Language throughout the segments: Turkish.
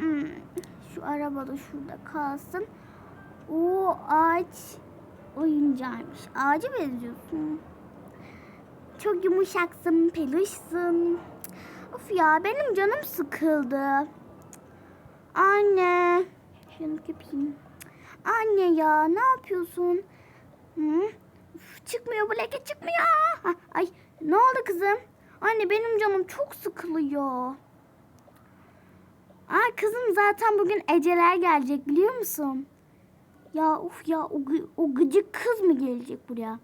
Hmm, şu araba da şurada kalsın. O ağaç oyuncağıymış. Ağaca benziyorsun. Çok yumuşaksın, peluşsun. Of ya benim canım sıkıldı. Anne. Şunu köpeyim. Anne ya ne yapıyorsun? Hı? Üf, çıkmıyor bu leke çıkmıyor. Ha, Ay ne oldu kızım? Anne benim canım çok sıkılıyor. Aa kızım zaten bugün Eceler gelecek biliyor musun? Ya uf ya o, o gıcık kız mı gelecek buraya?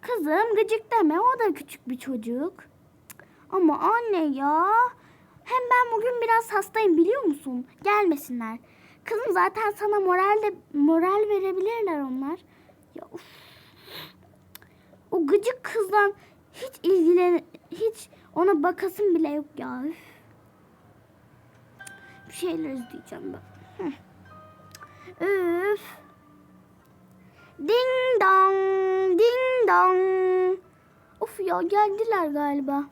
Kızım gıcık deme o da küçük bir çocuk. Ama anne ya. Hem ben bugün biraz hastayım biliyor musun? Gelmesinler. Kızım zaten sana moral de moral verebilirler onlar. Ya uf. O gıcık kızdan hiç ilgilen hiç ona bakasın bile yok ya. Üf. Bir şeyler izleyeceğim ben. Hı. Üf. Ding dong, ding dong. Of ya geldiler galiba.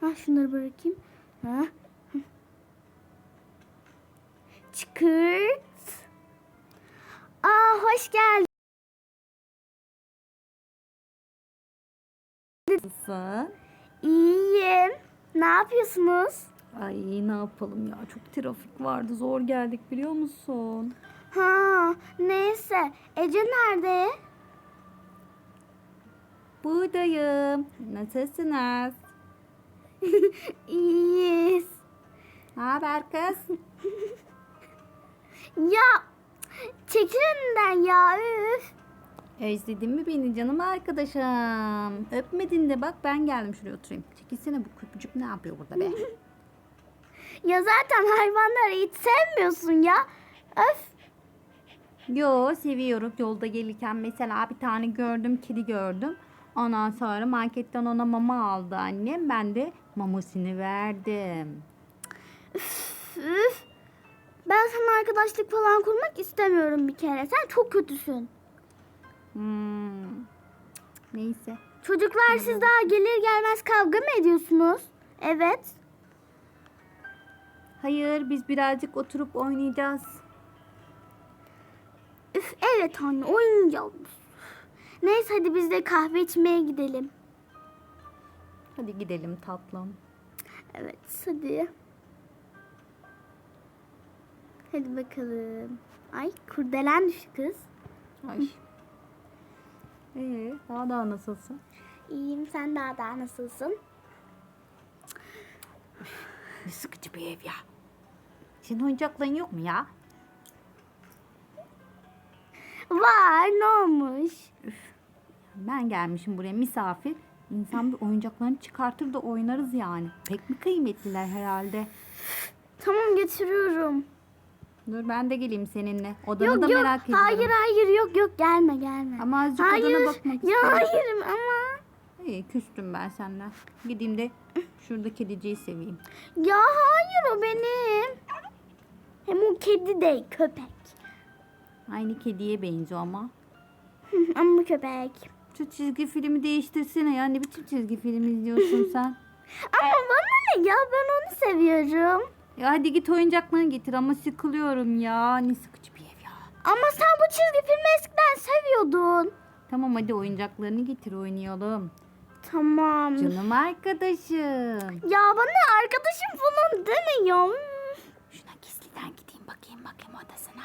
Ha şunları bırakayım. Ha. Çıkırt. Aa hoş geldin. Nasılsın? İyiyim. Ne yapıyorsunuz? Ay ne yapalım ya çok trafik vardı zor geldik biliyor musun? Ha, neyse. Ece nerede? Buradayım. Nasılsınız? İyiyiz. Ne haber kız? Ya çekil önünden ya üf. Özledin mi beni canım arkadaşım? Öpmedin de bak ben geldim şuraya oturayım. Çekilsene bu köpücük ne yapıyor burada be? Ya zaten hayvanları hiç sevmiyorsun ya. Öf. Yo seviyorum. Yolda gelirken mesela bir tane gördüm kedi gördüm. Ondan sonra marketten ona mama aldı annem. Ben de mamasını verdim. Üf. Ben sana arkadaşlık falan kurmak istemiyorum bir kere. Sen çok kötüsün. Hmm. Neyse. Çocuklar siz daha gelir gelmez kavga mı ediyorsunuz? Evet. Hayır biz birazcık oturup oynayacağız. Üf, evet anne oynayacağız. Neyse hadi biz de kahve içmeye gidelim. Hadi gidelim tatlım. Evet hadi. Hadi bakalım. Ay kurdelen düştü kız. Ay. Ee, daha daha nasılsın? İyiyim sen daha daha nasılsın? Ne sıkıcı bir ev ya. Senin oyuncakların yok mu ya? Var ne olmuş? Ben gelmişim buraya misafir. İnsan bir oyuncaklarını çıkartır da oynarız yani. Pek mi kıymetliler herhalde? Tamam getiriyorum. Dur ben de geleyim seninle. Odanı yok da yok merak ediyorum. hayır hayır yok yok gelme gelme. Ama azıcık hayır. odana bakmak Ya istiyorum. hayır ama. İyi küstüm ben senden. Gideyim de şurada kediciyi seveyim. Ya hayır o benim. Hem o kedi değil köpek. Aynı kediye benziyor ama. ama köpek. Şu çizgi filmi değiştirsene ya. Ne biçim çizgi film izliyorsun sen? Ama bana ne ya ben onu seviyorum. Ya hadi git oyuncaklarını getir ama sıkılıyorum ya. Ne sıkıcı bir ev ya. Ama sen bu çizgi filmi eskiden seviyordun. Tamam hadi oyuncaklarını getir oynayalım. Tamam. Canım arkadaşım. Ya bana arkadaşım falan deme ya. Şuna gizliden gideyim bakayım odasına.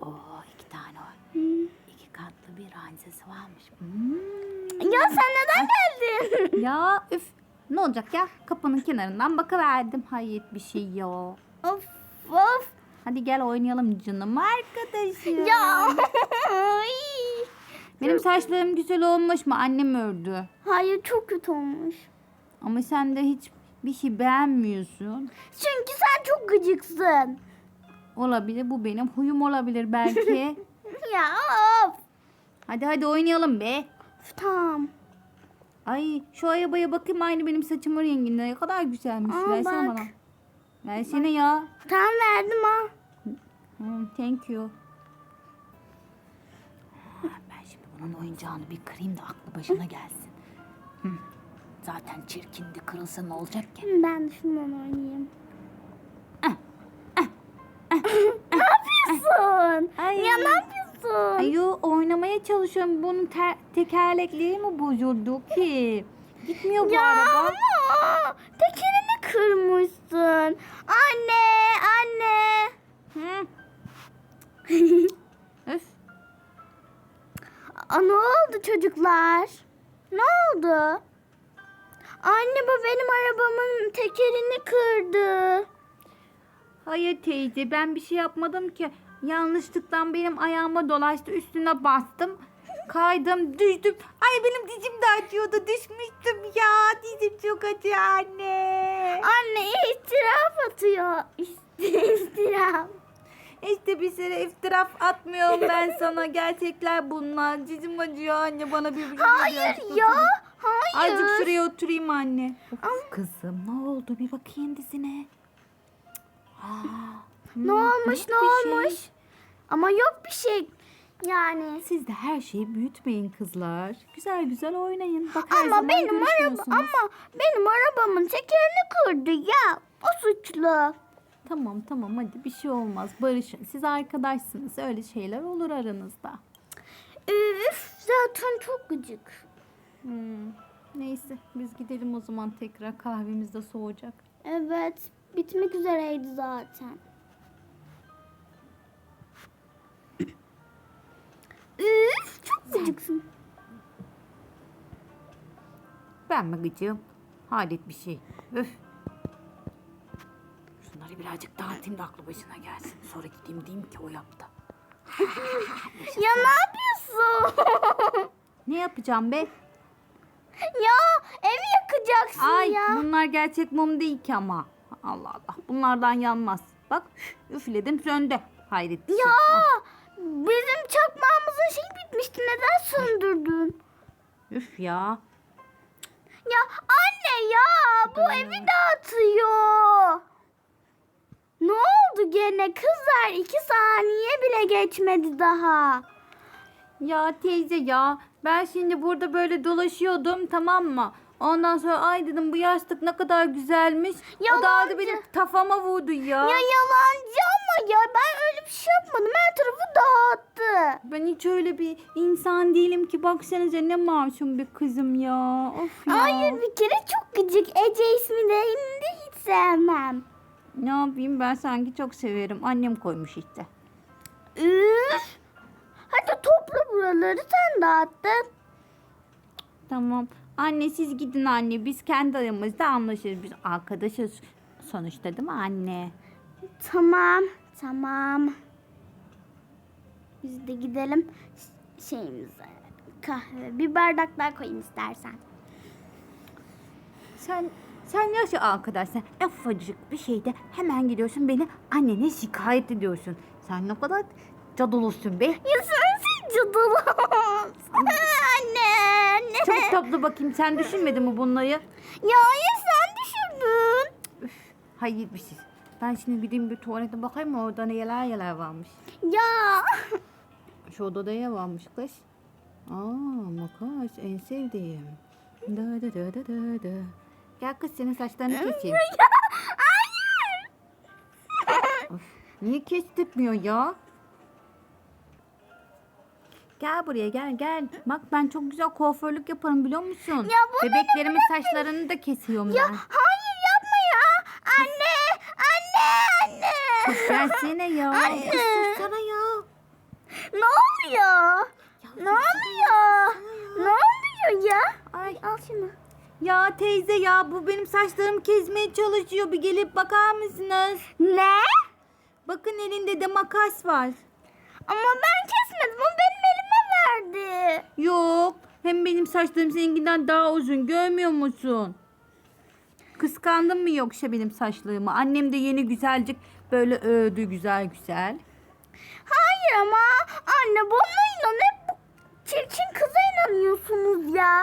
Oo iki tane. Hmm. İki katlı bir ranzası varmış. Hmm. Ya sen neden geldin? Ya üf. Ne olacak ya? Kapının kenarından bakıverdim. Hayret bir şey ya. of of. Hadi gel oynayalım canım arkadaşım. Ya. Benim saçlarım güzel olmuş mu? Annem ördü. Hayır çok kötü olmuş. Ama sen de hiç bir şey beğenmiyorsun. Çünkü sen çok gıcıksın. Olabilir. Bu benim huyum olabilir belki. Ya of. hadi hadi oynayalım be. Üf, Tamam. Ay şu arabaya bakayım aynı benim saçımın renginde. Ne kadar güzelmiş. Aa, Versene bak. bana. Versene ya. Tamam verdim ha. Hmm, thank you. Ben şimdi bunun oyuncağını bir kırayım da aklı başına gelsin. Hı. Zaten çirkindi kırılsa ne olacak ki? Ben de şundan oynayayım. Ay. Ya ne yapıyorsun? Ay yo oynamaya çalışıyorum. Bunun ter- tekerlekleri mi bozuldu ki? Gitmiyor bu ya araba. ama tekerini kırmışsın. Anne, anne. Hı. Öf. Aa, ne oldu çocuklar? Ne oldu? Anne bu benim arabamın tekerini kırdı. Hayır teyze ben bir şey yapmadım ki. Yanlışlıkla benim ayağıma dolaştı. Üstüne bastım. Kaydım düştüm. Ay benim dizim de acıyordu. Düşmüştüm ya. Dizim çok acıyor anne. Anne istiraf atıyor. İst- istiraf. İşte bir süre iftiraf atmıyorum ben sana. Gerçekler bunlar. Dizim acıyor anne. Bana bir şey Hayır ya. Hayır. Azıcık şuraya oturayım anne. Of, kızım ne oldu? Bir bakayım dizine. Ne hmm, olmuş ne şey. olmuş? Ama yok bir şey. Yani. Siz de her şeyi büyütmeyin kızlar. Güzel güzel oynayın. Bak her Ama zaman benim araba ama benim arabamın tekerini kırdı ya. O suçlu. Tamam tamam hadi bir şey olmaz. Barışın. Siz arkadaşsınız. Öyle şeyler olur aranızda. Üf zaten çok gıcık. Hmm. Neyse biz gidelim o zaman tekrar kahvemiz de soğuyacak. Evet bitmek üzereydi zaten. Üf çok gıcıksın. Ben mi gıcığım? Hayret bir şey. Öf. Şunları birazcık dağıtayım da aklı başına gelsin. Sonra gideyim diyeyim ki o yaptı. Ya ne yapıyorsun? Ne yapacağım be? ya evi yakacaksın Ay ya. bunlar gerçek mum değil ki ama. Allah Allah. Bunlardan yanmaz. Bak üfledim söndü. Hayret bir şey. Ya bizim çakmağımızın şeyi bitmişti. Neden söndürdün? Üf ya. Ya anne ya bu evi dağıtıyor. Ne oldu gene kızlar? iki saniye bile geçmedi daha. Ya teyze ya. Ben şimdi burada böyle dolaşıyordum tamam mı? Ondan sonra ay dedim bu yastık ne kadar güzelmiş. O da aldı Yalancı. benim kafama vurdu ya. Ya yalancı ama ya ben öyle bir şey yapmadım. Her tarafı dağıttı. Ben hiç öyle bir insan değilim ki. Baksanıza ne masum bir kızım ya. Of ya. Hayır bir kere çok gıcık. Ece ismi de hiç sevmem. Ne yapayım ben sanki çok severim. Annem koymuş işte. Üf. Hadi topla buraları sen dağıttın. Tamam. Anne siz gidin anne. Biz kendi aramızda anlaşırız. Biz arkadaşız sonuçta değil mi anne? Tamam, tamam. Biz de gidelim şeyimize. Kahve, bir bardak daha koyayım istersen. Sen sen nasıl arkadaşsın? Ufacık bir şeyde hemen gidiyorsun beni annene şikayet ediyorsun. Sen ne kadar cadılırsın be. Ya cadılım. anne, anne. Çabuk topla bakayım sen düşünmedin mi bunları? Ya hayır sen düşürdün. Hayır bir şey. Ben şimdi gideyim bir tuvalete bakayım orada neler neler varmış. Ya. Şu odada ne varmış kız? Aa makas en sevdiğim. Da da da da da da. Gel kız senin saçlarını keseyim. hayır. Niye kestirmiyor ya? Gel buraya gel gel. Bak ben çok güzel kuaförlük yaparım biliyor musun? Ya bu Bebeklerimin saçlarını da kesiyorum Ya ben. hayır yapma ya. Anne, anne, anne. Kız versene ya. Anne. Kız sussana ya. Ne oluyor? Ne oluyor? Ne oluyor ya? Ay. Al şunu. Ya teyze ya bu benim saçlarımı kesmeye çalışıyor. Bir gelip bakar mısınız? Ne? Bakın elinde de makas var. Ama ben kesmedim. O benim elime verdi. Yok. Hem benim saçlarım seninkinden daha uzun. Görmüyor musun? Kıskandın mı yoksa benim saçlarımı? Annem de yeni güzelcik böyle övdü güzel güzel. Hayır ama anne bununla ne bu çirkin kıza inanıyorsunuz ya?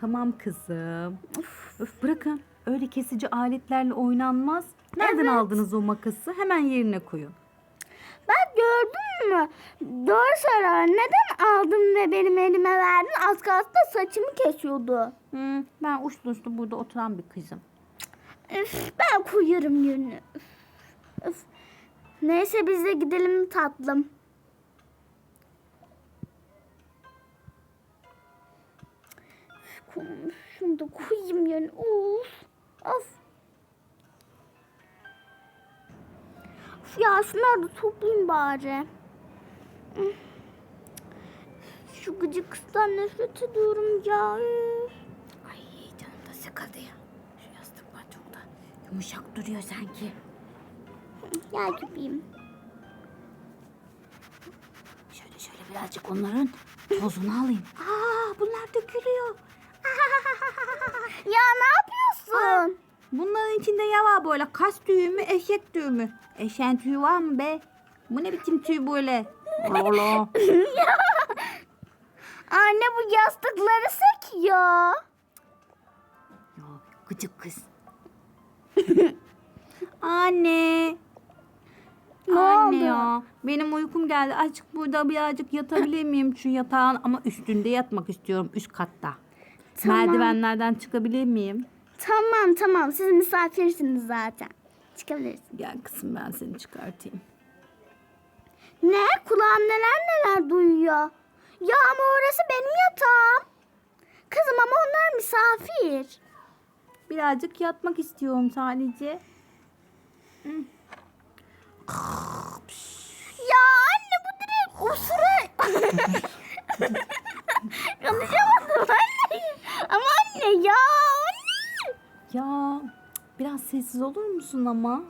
Tamam kızım. Öf, bırakın. Öyle kesici aletlerle oynanmaz. Nereden Evet. aldınız o makası? Hemen yerine koyun. Ben gördün mü? Doğru söyle. Neden aldın ve benim elime verdin? Az kalsın da saçımı kesiyordu. Hmm, ben uçlu uçlu burada oturan bir kızım. Üf, ben koyarım. Üf, üf. Neyse biz de gidelim tatlım. Şunu da koyayım yani. Of. Of. Of ya şunları da toplayayım bari. Şu gıcık kızdan nefret ediyorum ya. Ay canım da sıkıldı ya. Şu yastıklar çok da yumuşak duruyor sanki. Gel gibiyim. Şöyle şöyle birazcık onların tozunu alayım. Aa bunlar dökülüyor. Ya ne yapıyorsun? Bunların içinde ya var böyle kas tüyü mü eşek tüyü mü? Eşeğin tüyü var mı be? Bu ne biçim tüy böyle? Allah. Anne bu yastıkları sekiyor. Ya gıcık kız. Anne. Ne Anne oldu? ya. Benim uykum geldi. Azıcık burada birazcık yatabilir miyim şu yatağın ama üstünde yatmak istiyorum üst katta. Tamam. Merdivenlerden çıkabilir miyim? Tamam tamam siz misafirsiniz zaten. Çıkabilirsin. Gel kızım ben seni çıkartayım. Ne? Kulağım neler neler duyuyor. Ya ama orası benim yatağım. Kızım ama onlar misafir. Birazcık yatmak istiyorum sadece. Ya anne bu direkt osura... Konuşamadım anne. Ama anne ya anne. Ya biraz sessiz olur musun ama?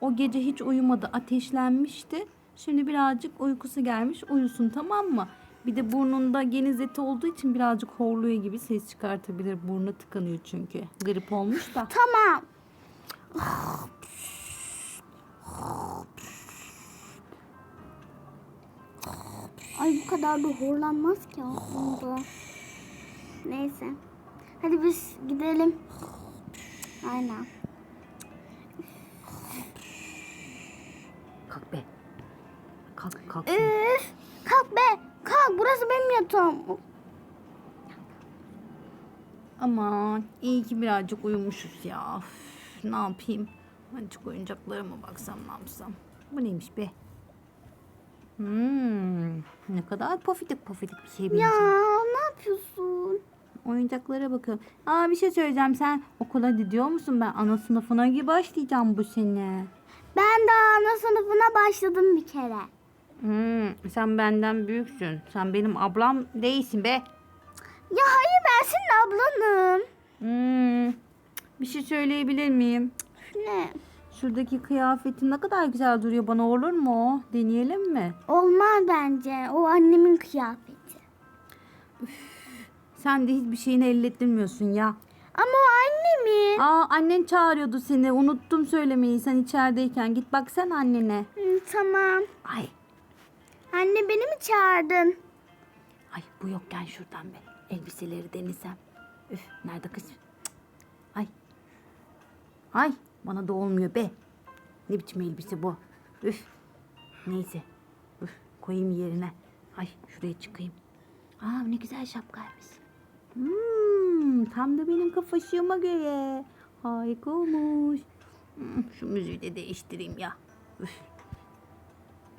O gece hiç uyumadı, ateşlenmişti. Şimdi birazcık uykusu gelmiş, uyusun tamam mı? Bir de burnunda geniz eti olduğu için birazcık horluyor gibi ses çıkartabilir. Burnu tıkanıyor çünkü. Grip olmuş da. Tamam. Ay bu kadar da horlanmaz ki aslında. Neyse. Hadi biz gidelim. Aynen. Kalk. Üf, kalk be. Kalk burası benim yatağım. Aman iyi ki birazcık uyumuşuz ya. Üf, ne yapayım? Azıcık oyuncaklarıma baksam ne yapsam. Bu neymiş be? Hmm, ne kadar pofidik pofidik bir şey Ya benziyor. ne yapıyorsun? Oyuncaklara bakıyorum. Aa bir şey söyleyeceğim. Sen okula gidiyor musun? Ben ana sınıfına gibi başlayacağım bu sene. Ben de ana sınıfına başladım bir kere. Hmm, sen benden büyüksün. Sen benim ablam değilsin be. Ya hayır ben senin ablanım. Hmm, bir şey söyleyebilir miyim? Ne? Şuradaki kıyafetin ne kadar güzel duruyor. Bana olur mu? o? Deneyelim mi? Olmaz bence. O annemin kıyafeti. Sen de hiçbir şeyini ellettirmiyorsun ya. Ama o annemin. Aa annen çağırıyordu seni. Unuttum söylemeyi sen içerideyken. Git baksana annene. Hı, tamam. Ay Anne beni mi çağırdın? Ay bu yokken şuradan be. Elbiseleri denesem. Üf nerede kız? Cık. Ay. Ay bana da olmuyor be. Ne biçim elbise bu? Üf. Neyse. Üf koyayım yerine. Ay şuraya çıkayım. Aa ne güzel şapkaymış. Hmm, tam da benim kafaşığıma göre. Harika olmuş. Hmm, şu müziği de değiştireyim ya. Üf.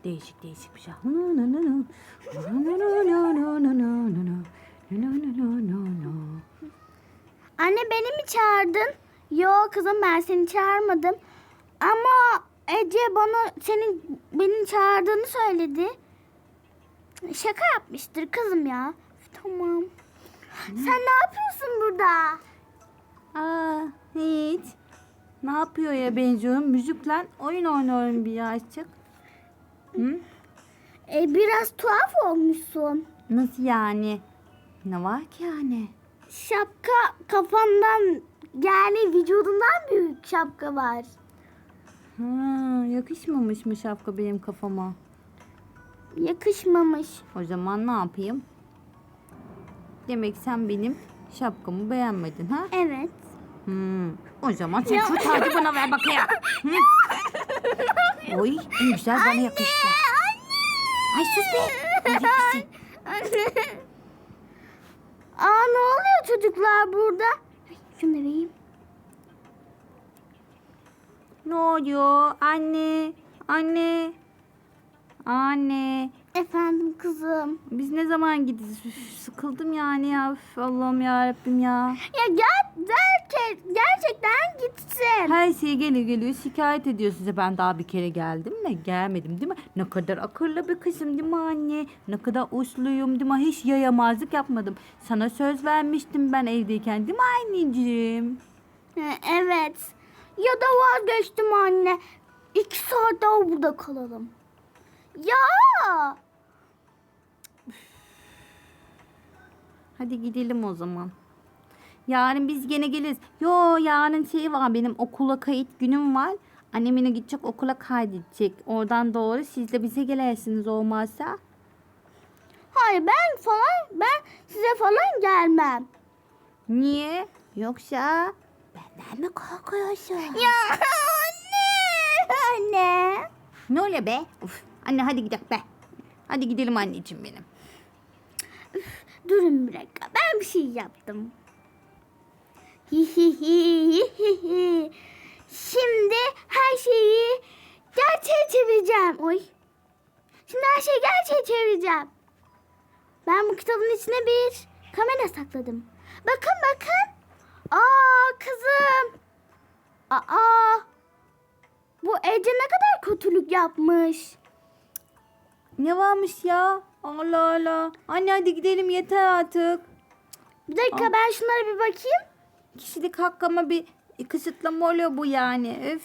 Değişik değişik bir şey. Anne beni mi çağırdın? Yok kızım ben seni çağırmadım. Ama Ece bana senin beni çağırdığını söyledi. Şaka yapmıştır kızım ya. Tamam. Sen ne yapıyorsun burada? Aa, hiç. Ne yapıyor ya benziyorum? Müzikle oyun oynuyorum birazcık. Hı? E, biraz tuhaf olmuşsun. Nasıl yani? Ne var ki yani? Şapka kafandan yani vücudundan büyük şapka var. Ha, yakışmamış mı şapka benim kafama? Yakışmamış. O zaman ne yapayım? Demek sen benim şapkamı beğenmedin ha? Evet. Hmm. O zaman sen şu tacı bana ver bakayım. Hı? Oy en güzel bana yakıştı. Ay sus be. Mısın? Aa ne oluyor çocuklar burada? Ay, Şunu vereyim. Ne oluyor anne? Anne. Anne. Efendim kızım. Biz ne zaman gideceğiz? Üf, sıkıldım yani ya. Üf, Allah'ım ya Rabbim ya. Ya gel derken gerçekten gitsin. Her şeye geliyor geliyor şikayet ediyor size. Ben daha bir kere geldim mi? Gelmedim değil mi? Ne kadar akıllı bir kızım değil mi anne? Ne kadar usluyum değil mi? Hiç yayamazlık yapmadım. Sana söz vermiştim ben evdeyken değil mi anneciğim? Ha, Evet. Ya da vazgeçtim anne. İki saat daha burada kalalım. Ya. Hadi gidelim o zaman. Yarın biz gene geliriz. Yo yarın şey var benim okula kayıt günüm var. Annem yine gidecek okula kaydedecek. Oradan doğru siz de bize gelirsiniz olmazsa. Hayır ben falan ben size falan gelmem. Niye? Yoksa benden mi korkuyorsun? Ya anne. Anne. Ne oluyor be? Uf, anne hadi gidelim be. Hadi gidelim anneciğim benim. Durun bir dakika. Ben bir şey yaptım. Şimdi her şeyi gerçeğe çevireceğim. Oy. Şimdi her şeyi gerçeğe çevireceğim. Ben bu kitabın içine bir kamera sakladım. Bakın bakın. Aa kızım. Aa. Bu Ece ne kadar kötülük yapmış. Ne varmış ya? Allah Allah. Anne hadi gidelim yeter artık. Bir dakika Aa. ben şunlara bir bakayım. Kişilik hakkıma bir kısıtlama oluyor bu yani. Öf.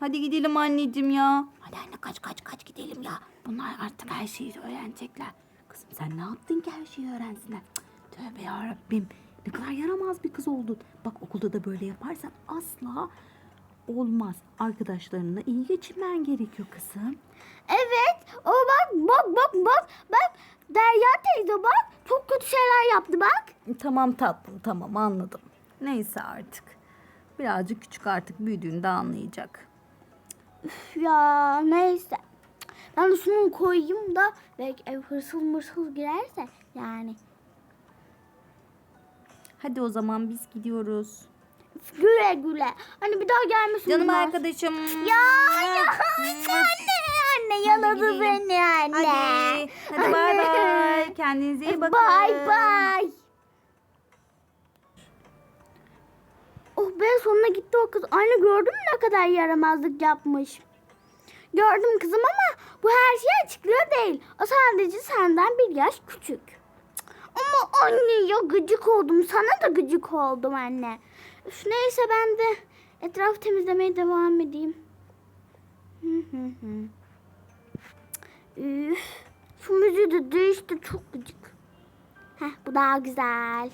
Hadi gidelim anneciğim ya. Hadi anne kaç kaç kaç gidelim ya. Bunlar artık her şeyi öğrenecekler. Kızım sen ne yaptın ki her şeyi öğrensinler? Cık, Tövbe yarabbim. Ne kadar yaramaz bir kız oldun. Bak okulda da böyle yaparsan asla olmaz. Arkadaşlarınla iyi geçinmen gerekiyor kızım. Evet. O bak bak bak bak. Bak Derya teyze bak. Çok kötü şeyler yaptı bak. Tamam tatlım tamam anladım. Neyse artık. Birazcık küçük artık büyüdüğünde anlayacak. Üf ya neyse. Ben şunu koyayım da belki ev hırsız mırsız girerse yani. Hadi o zaman biz gidiyoruz. Güle güle. Hani bir daha gelmesin. Canım bunlar. arkadaşım. Ya ya anne anne yaladı beni anne. Hadi. Hadi bay bay. Kendinize iyi bakın. Bay bay. Oh be sonuna gitti o kız. Anne gördün mü ne kadar yaramazlık yapmış. Gördüm kızım ama bu her şeyi açıklıyor değil. O sadece senden bir yaş küçük. Ama anne ya gıcık oldum. Sana da gıcık oldum anne. Üf, neyse ben de etraf temizlemeye devam edeyim. Üf, şu müziği de değişti çok gıcık. Heh, bu daha güzel.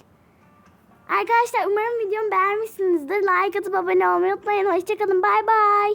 Arkadaşlar umarım videomu beğenmişsinizdir. Like atıp abone olmayı unutmayın. Hoşçakalın. Bay bay.